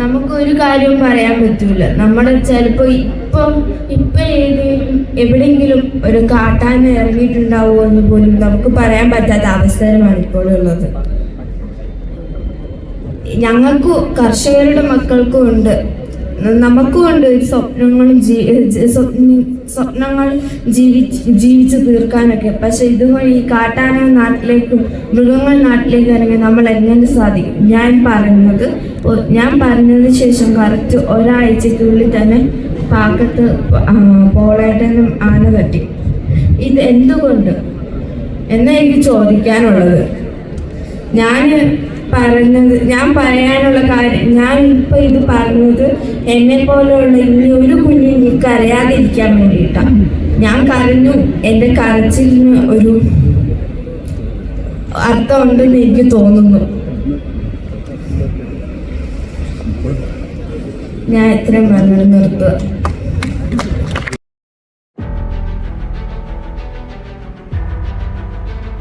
നമുക്ക് ഒരു കാര്യവും പറയാൻ പറ്റൂല. നമ്മുടെ ചിലപ്പോ ഇപ്പം ഇപ്പൊ ഏതെങ്കിലും എവിടെങ്കിലും ഒരു കാട്ടാൻ ഇറങ്ങിയിട്ടുണ്ടാവുമോ എന്ന് പോലും നമുക്ക് പറയാൻ പറ്റാത്ത അവസരമാണ് ഇപ്പോഴുള്ളത് ഞങ്ങൾക്ക് കർഷകരുടെ മക്കൾക്കും ഉണ്ട്. നമുക്കും ഉണ്ട്. ഈ സ്വപ്നങ്ങളും സ്വപ്ന- സ്വപ്നങ്ങൾ ജീവിച്ച് ജീവിച്ച് തീർക്കാനൊക്കെ. പക്ഷെ ഇതുവഴി കാട്ടാന നാട്ടിലേക്കും മൃഗങ്ങൾ നാട്ടിലേക്ക് ഇറങ്ങി നമ്മൾ എങ്ങനെ സാധിക്കും? ഞാൻ പറഞ്ഞത് ഞാൻ പറഞ്ഞതിന് ശേഷം കറക്റ്റ് ഒരാഴ്ചക്കുള്ളിൽ തന്നെ പാകത്ത് പോളേട്ടനും ആന തട്ടി. ഇത് എന്തുകൊണ്ട്? എന്നാ എനിക്ക് ചോദിക്കാനുള്ളത്. ഞാൻ പറഞ്ഞത് ഞാൻ പറയാനുള്ള കാര്യം ഞാൻ ഇപ്പൊ ഇത് പറഞ്ഞത് എന്നെ പോലെയുള്ള ഇനി ഒരു കുഞ്ഞിന് കരയാതിരിക്കാൻ വേണ്ടിയിട്ടാണ് ഞാൻ കരഞ്ഞു. എന്റെ കരച്ചിലിന് ഒരു അർത്ഥമുണ്ടെന്ന് എനിക്ക് തോന്നുന്നു. ഞാൻ എത്രയും പറഞ്ഞു നിർത്തുക.